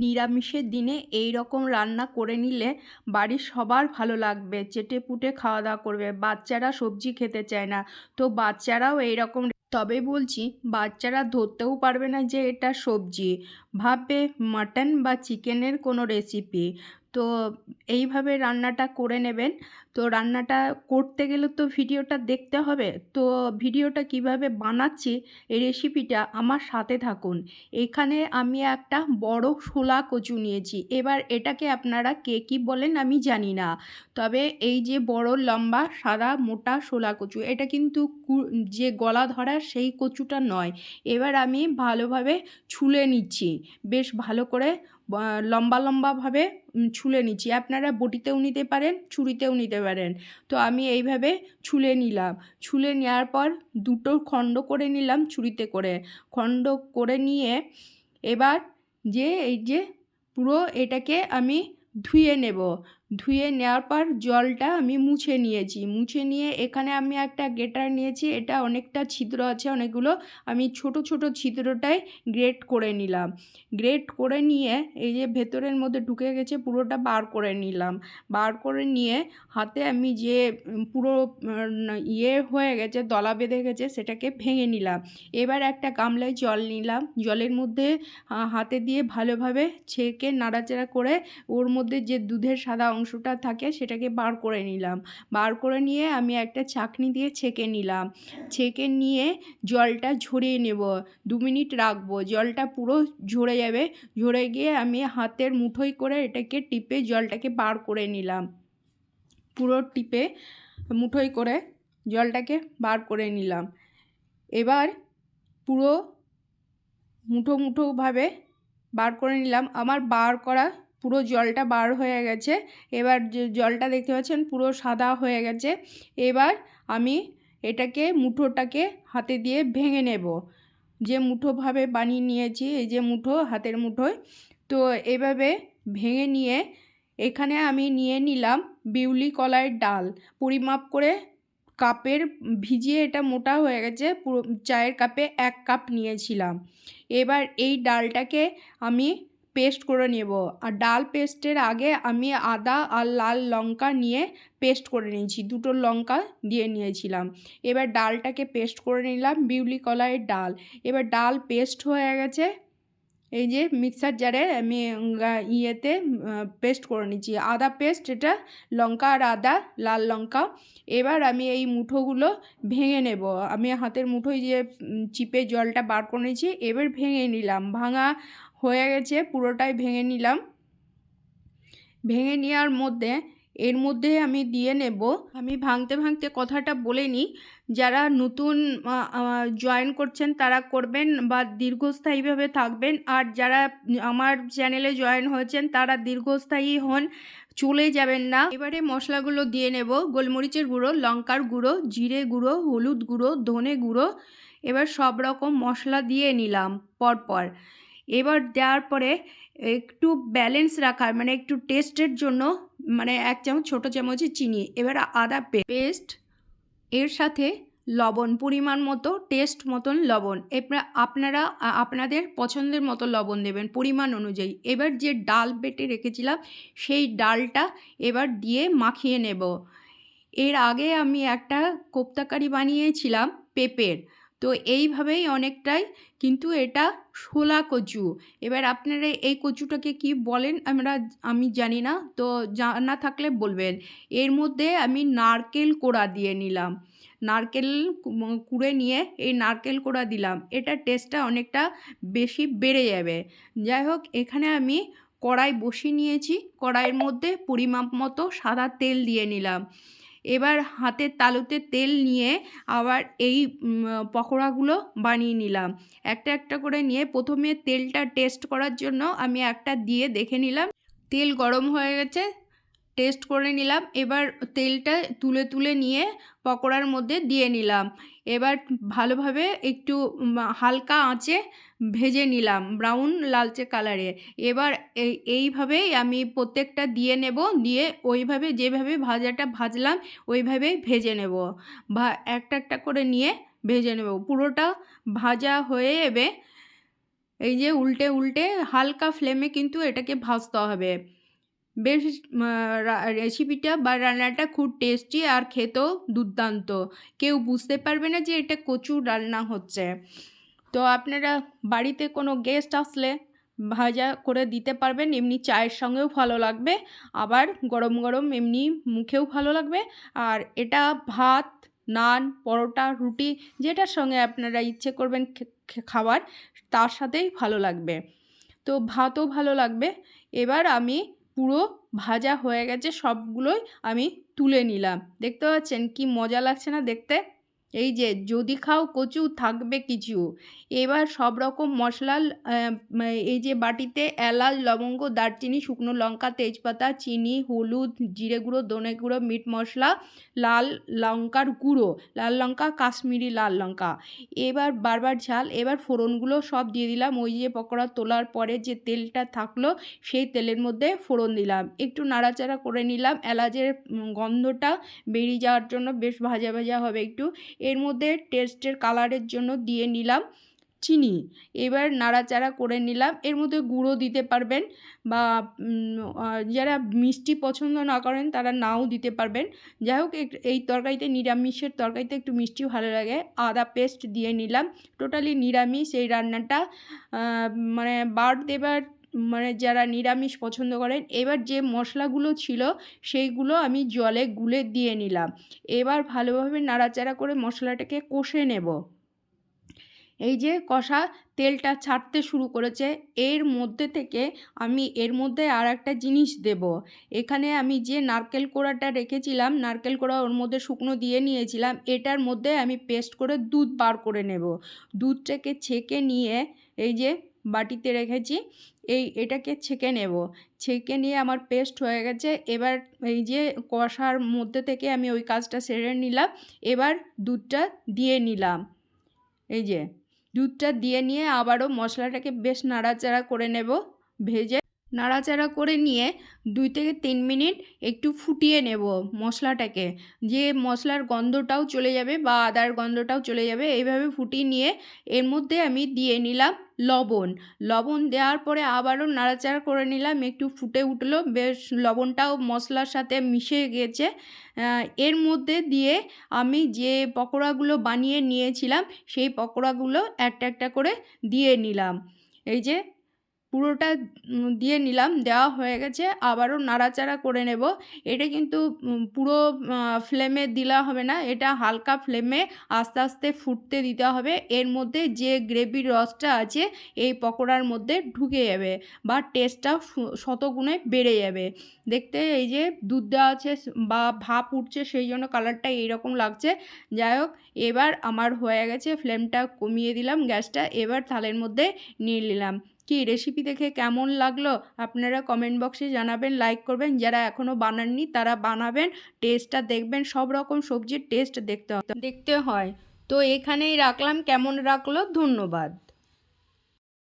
নিরামিষের দিনে এই রকম রান্না করে নিলে বাড়ির সবার ভালো লাগবে, চেটে পুটে খাওয়া দাওয়া করবে, বাচ্চারা সবজি খেতে চায় না। তো বাচ্চারাও এই রকম তবে বলছি, বাচ্চারা ধরতেও পারবে না যে এটা সবজি। ভাববে মাটন বা চিকেনের কোনো রেসিপি তো এইভাবে রান্নাটা করে নেবেন। তো রান্নাটা করতে গেলে তো ভিডিওটা দেখতে হবে। তো ভিডিওটা কীভাবে বানাচ্ছি এই রেসিপিটা আমার সাথে থাকুন। এখানে আমি একটা বড় শোলা কচু নিয়েছি। এবার এটাকে আপনারা কে কী বলেন আমি জানি না। তবে এই যে বড়, লম্বা, সাদা, মোটা শোলা কচু, এটা কিন্তু যে গলা ধরা সেই কচুটা নয়। এবার আমি ভালোভাবে ছুলে নিচ্ছি। বেশ ভালো করে লম্বা লম্বাভাবে ছুলে নিচ্ছি। আপনারা বটিতেও নিতে পারেন, ছুরিতেও নিতে পারেন। তো আমি এইভাবে ছুলে নিলাম। ছুলে নেওয়ার পর দুটো খণ্ড করে নিলাম ছুরিতে করে। খণ্ড করে নিয়ে এবার যে, এই যে পুরো এটাকে আমি ধুয়ে নেব। ধুয়ে নেওয়ার পর জলটা আমি মুছে নিয়েছি। মুছে নিয়ে এখানে আমি একটা গেটার নিয়েছি। এটা অনেকটা ছিদ্র আছে, অনেকগুলো। আমি ছোট ছোট ছিদ্রটাই গ্রেট করে নিলাম। গ্রেট করে নিয়ে এই যে ভেতরের মধ্যে ঢুকে গেছে, পুরোটা বার করে নিলাম। বার করে নিয়ে হাতে আমি যে পুরো ইয়ে হয়ে গেছে, দলা বেঁধে গেছে, সেটাকে ভেঙে নিলাম। এবার একটা গামলায় জল নিলাম। জলের মধ্যে হাতে দিয়ে ভালোভাবে ছেঁকে নাড়াচাড়া করে ওর মধ্যে যে দুধের সাদা অংশটা থাকে সেটাকে বার করে নিলাম। বার করে নিয়ে আমি একটা চাকনি দিয়ে ছেঁকে নিলাম। ছেঁকে নিয়ে জলটা ঝরিয়ে নেব। দু মিনিট রাখব। জলটা পুরো ঝরে যাবে। ঝরে গিয়ে আমি হাতের মুঠোই করে এটাকে টিপে জলটাকে বার করে নিলাম। পুরো টিপে মুঠোই করে জলটাকে বার করে নিলাম। এবার পুরো মুঠো মুঠোভাবে বার করে নিলাম। আমার বার করা পুরো জলটা বার হয়ে গেছে। এবার জলটা দেখতে পাচ্ছেন পুরো সাদা হয়ে গেছে। এবার আমি এটাকে মুঠোটাকে হাতে দিয়ে ভেঙে নেব। যে মুঠোভাবে বানিয়ে নিয়েছি, এই যে মুঠো, হাতের মুঠোয়। তো এভাবে ভেঙে নিয়ে এখানে আমি নিয়ে নিলাম বিউলি কলাইয়ের ডাল। পরিমাপ করে কাপের ভিজিয়ে এটা মোটা হয়ে গেছে। পুরো চায়ের কাপে এক কাপ নিয়েছিলাম। এবার এই ডালটাকে আমি পেস্ট করে নেব। আর ডাল পেস্টের আগে আমি আদা আর লাল লঙ্কা নিয়ে পেস্ট করে নিয়েছি। দুটো লঙ্কা দিয়ে নিয়েছিলাম। এবার ডালটাকে পেস্ট করে নিলাম বিউলি কলাইয়ের ডাল। এবার ডাল পেস্ট হয়ে গেছে। এই যে মিক্সার জারে আমি ইয়েতে পেস্ট করে নিচ্ছি আদা পেস্ট, এটা লঙ্কা আর আদা, লাল লঙ্কা। এবার আমি এই মুঠোগুলো ভেঙে নেব। আমি হাতের মুঠোয় যে চিপে জলটা বার করে নিয়েছি, এবার ভেঙে নিলাম। ভাঙা হয়ে গেছে, পুরোটাই ভেঙে নিলাম। ভেঙে নেওয়ার মধ্যে, এর মধ্যে আমি দিয়ে নেব। আমি ভাঙতে ভাঙতে কথাটা বলে নিই, যারা নতুন জয়েন করছেন তারা করবেন বা দীর্ঘস্থায়ীভাবে থাকবেন। আর যারা আমার চ্যানেলে জয়েন হয়েছেন তারা দীর্ঘস্থায়ী হন, চলে যাবেন না। এবারে মশলাগুলো দিয়ে নেব। গোলমরিচের গুঁড়ো, লঙ্কার গুঁড়ো, জিরে গুঁড়ো, হলুদ গুঁড়ো, ধনে গুঁড়ো, এবার সব রকম মশলা দিয়ে নিলাম পরপর। এবার দেওয়ার পরে একটু ব্যালেন্স রাখার মানে একটু টেস্টের জন্য মানে এক চামচ, ছোটো চামচে চিনি, এবার আদা পেস্ট এর সাথে লবণ, পরিমাণ মতো টেস্ট মতন লবণ এবার আপনারা আপনাদের পছন্দের মতো লবণ দেবেন, পরিমাণ অনুযায়ী। এবার যে ডাল বেটে রেখেছিলাম, সেই ডালটা এবার দিয়ে মাখিয়ে নেব। এর আগে আমি একটা কোপ্তাকারি বানিয়েছিলাম, পেঁপের। তো এইভাবেই অনেকটাই কিন্তু এটা শোলা কচু। এবার আপনারা এই কচুটাকে কি বলেন? আমরা আমি জানি না, তো জানা থাকলে বলবেন। এর মধ্যে আমি নারকেল কোড়া দিয়ে নিলাম। নারকেল কুড়ে নিয়ে এই নারকেল কোড়া দিলাম। এটা টেস্টটা অনেকটা বেশি বেড়ে যাবে। যাই হোক, এখানে আমি কড়াই বসিয়ে নিয়েছি। কড়াইয়ের মধ্যে পরিমাপ মতো সাদা তেল দিয়ে নিলাম। এবার হাতের তালুতে তেল নিয়ে আবার এই পকোড়াগুলো বানিয়ে নিলাম। একটা একটা করে নিয়ে প্রথমে তেলটা টেস্ট করার জন্য আমি একটা দিয়ে দেখে নিলাম। তেল গরম হয়ে গেছে টেস্ট করে নিলাম। এবার তেলটা তুলে তুলে নিয়ে পকোড়ার মধ্যে দিয়ে নিলাম। এবার ভালোভাবে একটু হালকা আঁচে ভেজে নিলাম ব্রাউন লালচে কালারে এবার এই এইভাবেই আমি প্রত্যেকটা দিয়ে নেব, দিয়ে ওইভাবে যেভাবে ভাজাটা ভাজলাম, ওইভাবেই ভেজে নেব। ভা, একটা একটা করে নিয়ে ভেজে নেব। পুরোটা ভাজা হয়ে যাবে এই যে উল্টে উল্টে হালকা ফ্লেমে কিন্তু এটাকে ভাজতে হবে। বেশ রেসিপিটা বা রান্নাটা খুব টেস্টি আর খেতেও দুর্দান্ত। কেউ বুঝতে পারবে না যে এটা কচু রান্না হচ্ছে। তো আপনারা বাড়িতে কোনো গেস্ট আসলে ভাজা করে দিতে পারবেন, এমনি চায়ের সঙ্গেও ভালো লাগবে, আবার গরম গরম এমনি মুখেও ভালো লাগবে। আর এটা ভাত, নান, পরোটা, রুটি যেটার সঙ্গে আপনারা ইচ্ছে করবেন খাবার তার সাথেই ভালো লাগবে। তো ভাতও ভালো লাগবে। এবার আমি পুরো ভাজা হয়ে গেছে, সবগুলোই আমি তুলে নিলাম। দেখতে পাচ্ছেন কি মজা লাগছে না দেখতে? এই যে যদি খাও কচু, থাকবে কিছু। এবার সব রকম মশলা এই যে বাটিতে এলাচ, লবঙ্গ, দারচিনি, শুকনো লঙ্কা, তেজপাতা, চিনি, হলুদ, জিরে গুঁড়ো দনে গুঁড়ো, মিট মশলা, লাল লঙ্কার গুঁড়ো, লাল লঙ্কা, কাশ্মীরি লাল লঙ্কা। এবার বারবার ঝাল, এবার ফোড়নগুলো সব দিয়ে দিলাম। ওই যে পকোড়া তোলার পরে যে তেলটা থাকল, সেই তেলের মধ্যে ফোড়ন দিলাম। একটু নাড়াচাড়া করে নিলাম। এলাচের গন্ধটা বেরিয়ে যাওয়ার জন্য বেশ ভাজা ভাজা হবে একটু। এর মধ্যে টেস্টের কালারের জন্য দিয়ে নিলাম চিনি। এবার নাড়াচাড়া করে নিলাম। এর মধ্যে গুঁড়ো দিতে পারবেন বা যারা মিষ্টি পছন্দ না করেন তারা নাও দিতে পারবেন। যাই হোক এই তরকারিতে নিরামিষের তরকারিতে একটু মিষ্টি ভালো লাগে। আদা পেস্ট দিয়ে নিলাম। টোটালি নিরামিষ এই রান্নাটা মানে বার দেবার মানে যারা নিরামিষ পছন্দ করেন, এবার যে মশলাগুলো ছিল সেইগুলো আমি জলে গুলে দিয়ে নিলাম। এবার ভালোভাবে নাড়াচাড়া করে মশলাটাকে কষে নেব। এই যে কষা তেলটা ছাড়তে শুরু করেছে, এর মধ্যে থেকে আমি এর মধ্যে আর একটা জিনিস দেব। এখানে আমি যে নারকেল কোড়াটা রেখেছিলাম, নারকেল কোড়া ওর মধ্যে শুকনো দিয়ে নিয়েছিলাম, এটার মধ্যে আমি পেস্ট করে দুধ বার করে নেব। দুধটাকে ছেঁকে নিয়ে এই যে বাটিতে রেখেছি, এই এটাকে ছেঁকে নেব। ছেঁকে নিয়ে আমার পেস্ট হয়ে গেছে। এবার এই যে কষার মধ্যে থেকে আমি ওই কাজটা সেরে নিলাম। এবার দুধটা দিয়ে নিলাম। এই যে দুধটা দিয়ে নিয়ে আবারও মশলাটাকে বেশ নাড়াচাড়া করে নেব। ভেজে নাড়াচাড়া করে নিয়ে দুই থেকে তিন মিনিট একটু ফুটিয়ে নেব মশলাটাকে। যে মশলার গন্ধটাও চলে যাবে বা আদার গন্ধটাও চলে যাবে, এইভাবে ফুটিয়ে নিয়ে এর মধ্যে আমি দিয়ে নিলাম লবণ। লবণ দেওয়ার পরে আবারও নাড়াচাড়া করে নিলাম, একটু ফুটে উঠল, বেশ লবণটাও মশলার সাথে মিশে গেছে। এর মধ্যে দিয়ে আমি যে পকোড়াগুলো বানিয়ে নিয়েছিলাম, সেই পকোড়াগুলো একটা একটা করে দিয়ে নিলাম। এই যে পুরোটা দিয়ে নিলাম, দেওয়া হয়ে গেছে, আবারও নাড়াচাড়া করে নেব। এটা কিন্তু পুরো ফ্লেমে দিলে হবে না, এটা হালকা ফ্লেমে আস্তে আস্তে ফুটতে দিতে হবে। এর মধ্যে যে গ্রেভির রসটা আছে, এই পকোড়ার মধ্যে ঢুকে যাবে বা টেস্টটাও শতগুণে বেড়ে যাবে। দেখতে এই যে দুধ দেওয়া আছে বা ভাপ উঠছে, সেই জন্য কালারটা এইরকম লাগছে। যাই হোক, এবার আমার হয়ে গেছে, ফ্লেমটা কমিয়ে দিলাম গ্যাসটা, এবার থালের মধ্যে নিয়ে নিলাম। কি রেসিপি দেখে কেমন লাগল? আপনারা কমেন্ট বক্সে জানাবেন লাইক করবেন। যারা এখনও বানাননি, তারা বানাবেন টেস্টটা দেখবেন। সব রকম সবজির টেস্ট দেখতে দেখতে হয়। তো এখানেই রাখলাম। কেমন রাখল? ধন্যবাদ।